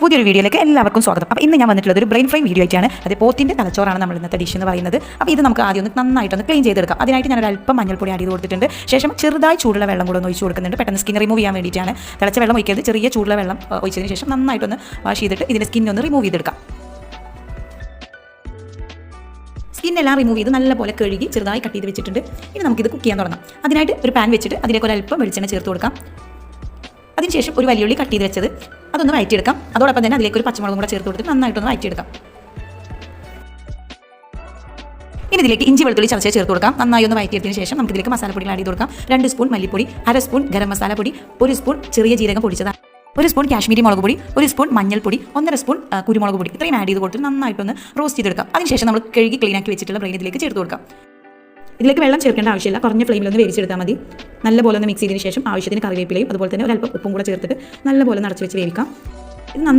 പുതിയൊരു വീഡിയോയിലേക്ക് എല്ലാവർക്കും സ്വാഗതം. അപ്പോൾ ഇന്ന് ഞാൻ വന്നിട്ടുള്ളത് ഒരു ബ്രെയിൻ ഫ്രെയിം വീഡിയോ ആയിട്ടാണ്. അത് പോത്തിന്റെ തലച്ചോറാണ് നമ്മൾ ഇന്നത്തെ ഡിഷ് എന്ന് പറയുന്നത്. അപ്പോൾ ഇത് നമുക്ക് ആദ്യം ഒന്ന് നന്നായിട്ടൊന്ന് ക്ലീൻ ചെയ്തെടുക്കാം. അതിനായിട്ട് ഞാൻ ഒരു അല്പം മഞ്ഞൾപ്പൊടി ആഡ് ചെയ്ത് കൊടുത്തിട്ടുണ്ട്. ശേഷം ചെറുതായി ചൂടുള്ള വെള്ളം കൂടെ ഒന്ന് ഒഴിച്ച് കൊടുക്കുന്നുണ്ട്. പെട്ടെന്ന് സ്കിൻ റിമൂവ് ചെയ്യാൻ വേണ്ടിയിട്ടാണ്. തിളച്ച വെള്ളം ഒഴിക്കരുത്. ചെറിയ ചൂടുള്ള വെള്ളം ഒഴിച്ചതിന് ശേഷം നന്നായിട്ടൊന്ന് വാഷ് ചെയ്തിട്ട് ഇതിന്റെ സ്കിൻ ഒന്ന് റിമൂവ് ചെയ്തെടുക്കാം. സ്കിന്നെല്ലാം റിമൂവ് ചെയ്ത് നല്ലപോലെ കഴുകി ചെറുതായി കട്ട് ചെയ്ത് വെച്ചിട്ടുണ്ട്. ഇനി നമുക്കിത് കുക്ക് ചെയ്യാൻ തുടങ്ങാം. അതിനായിട്ട് ഒരു പാൻ വെച്ചിട്ട് അതിലേക്ക് ഒരു അല്പം വെളിച്ചെണ്ണ ചേർത്ത് കൊടുക്കാം. അതിനുശേഷം ഒരു വലിയുള്ളി കട്ട് ചെയ്ത് വെച്ചത്. അതൊന്ന് വഴറ്റിയെടുക്കാം അതോടൊപ്പം തന്നെ അതിലേക്ക് ഒരു പച്ചമുളകും കൂടെ ചേർത്ത് കൊടുത്തിട്ട് നന്നായിട്ടൊന്ന് വഴറ്റിയെടുക്കാം ഇനി ഇതിലേക്ക് ഇഞ്ചി വെളുത്തുള്ളി ചതച്ച് ചേർത്ത് കൊടുക്കാം. നന്നായി ഒന്ന് വഴറ്റിയതിന് ശേഷം നമുക്ക് ഇതിലേക്ക് മസാലപ്പൊടികൾ ആഡ് ചെയ്ത് കൊടുക്കാം. രണ്ട് സ്പൂൺ മല്ലിപ്പൊടി അര സ്പൂൺ ഗരം മസാല പൊടി ഒരു സ്പൂൺ ചെറിയ ജീരകം പൊടിച്ചതാണ്. ഒരു സ്പൂൺ കാശ്മീരി മുളക് പൊടി ഒരു സ്പൂൺ മഞ്ഞൾപ്പൊടി ഒന്നര സ്പൂൺ കുരുമുളക് പൊടി. ഇത്രയും ആഡ് ചെയ്ത് കൊടുത്തിട്ട് നന്നായിട്ടൊന്ന് റോസ്റ്റ് ചെയ്തെടുക്കാം. അതിനുശേഷം നമ്മൾ കഴുകി ക്ലീൻ ആക്കി വെച്ചിട്ടുള്ള ബ്രെയിൻ ഇതിലേക്ക് ചേർത്ത് കൊടുക്കാം. ഇതിലേക്ക് വെള്ളം ചേർക്കേണ്ട ആവശ്യമില്ല. കുറഞ്ഞ ഫ്ലെയിമിൽ ഒന്ന് വേവിച്ചെടുത്താൽ മതി. നല്ലപോലെ ഒന്ന് മിക്സ് ചെയ്തതിന് ശേഷം ആവശ്യത്തിന് കറിവേപ്പിലയും അതുപോലെ തന്നെ ഒരല്പം ഉപ്പും കൂടെ ചേർത്തിട്ട് നല്ലപോലെ നടച്ച് വെച്ച് വേവിക്കാം. ഇത്